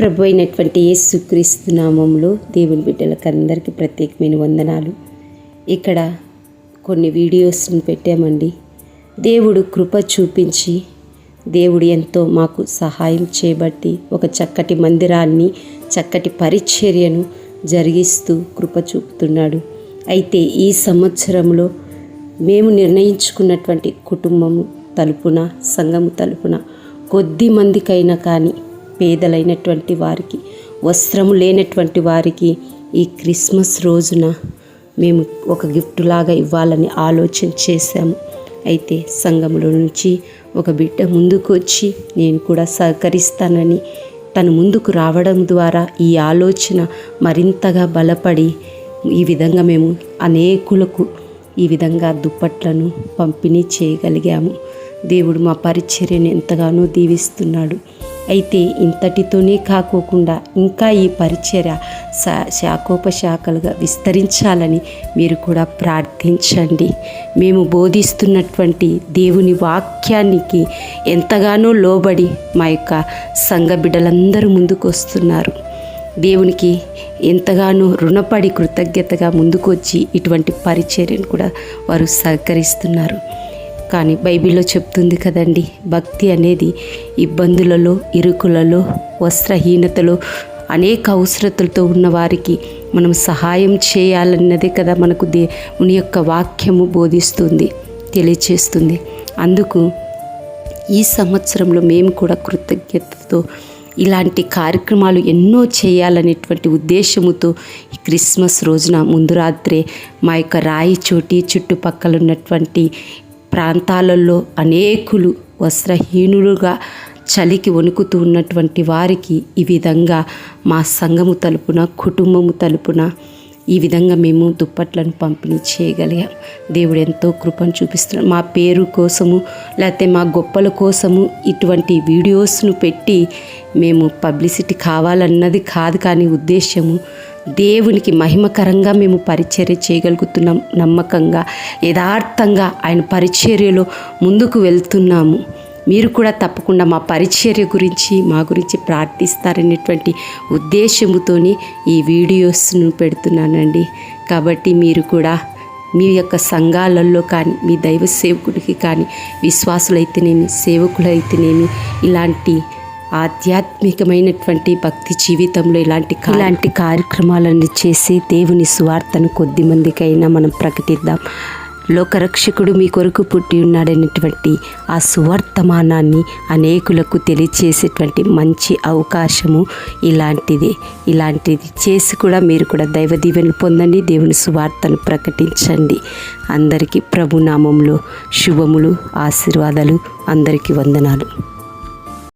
ప్రభు అయినటువంటి యేసుక్రీస్తు నామంలో దేవుని బిడ్డలకు అందరికీ ప్రత్యేకమైన వందనాలు. ఇక్కడ కొన్ని వీడియోస్ని పెట్టామండి. దేవుడు కృప చూపించి దేవుడు ఎంతో మాకు సహాయం చేయబట్టి ఒక చక్కటి మందిరాన్ని చక్కటి పరిచర్యను జరిగిస్తూ కృప చూపుతున్నాడు. అయితే ఈ సంవత్సరంలో మేము నిర్ణయించుకున్నటువంటి కుటుంబము తలుపున సంఘము తలుపున కొద్ది మందికైనా కానీ పేదలైనటువంటి వారికి వస్త్రము లేనటువంటి వారికి ఈ క్రిస్మస్ రోజున మేము ఒక గిఫ్ట్ లాగా ఇవ్వాలని ఆలోచన చేశాము. అయితే సంఘములో నుంచి ఒక బిడ్డ ముందుకు వచ్చి నేను కూడా సహకరిస్తానని తను ముందుకు రావడం ద్వారా ఈ ఆలోచన మరింతగా బలపడి ఈ విధంగా మేము అనేకులకు ఈ విధంగా దుప్పట్లను పంపిణీ చేయగలిగాము. దేవుడు మా పరిచర్యను ఎంతగానో దీవిస్తున్నాడు. అయితే ఇంతటితోనే కాకోకుండా ఇంకా ఈ పరిచర్య శా శాఖోపశాఖలుగా విస్తరించాలని మీరు కూడా ప్రార్థించండి. మేము బోధిస్తున్నటువంటి దేవుని వాక్యానికి ఎంతగానో లోబడి మా యొక్క సంఘ బిడ్డలందరూ ముందుకు వస్తున్నారు. దేవునికి ఎంతగానో రుణపడి కృతజ్ఞతగా ముందుకొచ్చి ఇటువంటి పరిచర్యను కూడా వారు సహకరిస్తున్నారు. కానీ బైబిల్లో చెప్తుంది కదండి భక్తి అనేది ఇబ్బందులలో ఇరుకులలో వస్త్రహీనతలో అనేక అవసరతలతో ఉన్న వారికి మనం సహాయం చేయాలన్నదే కదా మనకు దేవుని యొక్క వాక్యము బోధిస్తుంది తెలియచేస్తుంది. అందుకు ఈ సంవత్సరంలో మేము కూడా కృతజ్ఞతతో ఇలాంటి కార్యక్రమాలు ఎన్నో చేయాలనేటువంటి ఉద్దేశముతో ఈ క్రిస్మస్ రోజున ముందు రాత్రే మా యొక్క రాయి చోటి చుట్టుపక్కల ఉన్నటువంటి ప్రాంతాలలో అనేకులు వస్త్రహీనులుగా చలికి వణుకుతూ ఉన్నటువంటి వారికి ఈ విధంగా మా సంఘము తలుపున కుటుంబము తలుపున ఈ విధంగా మేము దుప్పట్లను పంపిణీ చేయగలిగాం. దేవుడు ఎంతో కృపను చూపిస్తున్నాడు. మా పేరు కోసము లేకపోతే మా గొప్పల కోసము ఇటువంటి వీడియోస్ను పెట్టి మేము పబ్లిసిటీ కావాలన్నది కాదు కానీ ఉద్దేశము దేవునికి మహిమకరంగా మేము పరిచర్య చేయగలుగుతున్నాం నమ్మకంగా యథార్థంగా ఆయన పరిచర్యలో ముందుకు వెళ్తున్నాము. మీరు కూడా తప్పకుండా మా పరిచర్య గురించి మా గురించి ప్రార్థిస్తారనేటువంటి ఉద్దేశముతోని ఈ వీడియోస్ను పెడుతున్నానండి. కాబట్టి మీరు కూడా మీ యొక్క సంఘాలలో కానీ మీ దైవ సేవకుడికి కానీ విశ్వాసులైతేనేమి సేవకులైతేనేమి ఇలాంటి ఆధ్యాత్మికమైనటువంటి భక్తి జీవితంలో ఇలాంటి ఇలాంటి కార్యక్రమాలను చేసి దేవుని సువార్తను కొద్ది మందికైనా మనం ప్రకటిద్దాం. లోకరక్షకుడు మీ కొరకు పుట్టి ఉన్నాడనేటువంటి ఆ సువర్తమానాన్ని అనేకులకు తెలియచేసేటువంటి మంచి అవకాశము ఇలాంటిది. ఇలాంటిది చేసి కూడా మీరు కూడా దైవ దీవెనలు పొందండి దేవుని సువార్తను ప్రకటించండి. అందరికీ ప్రభునామంలో శుభములు ఆశీర్వాదాలు అందరికీ వందనాలు.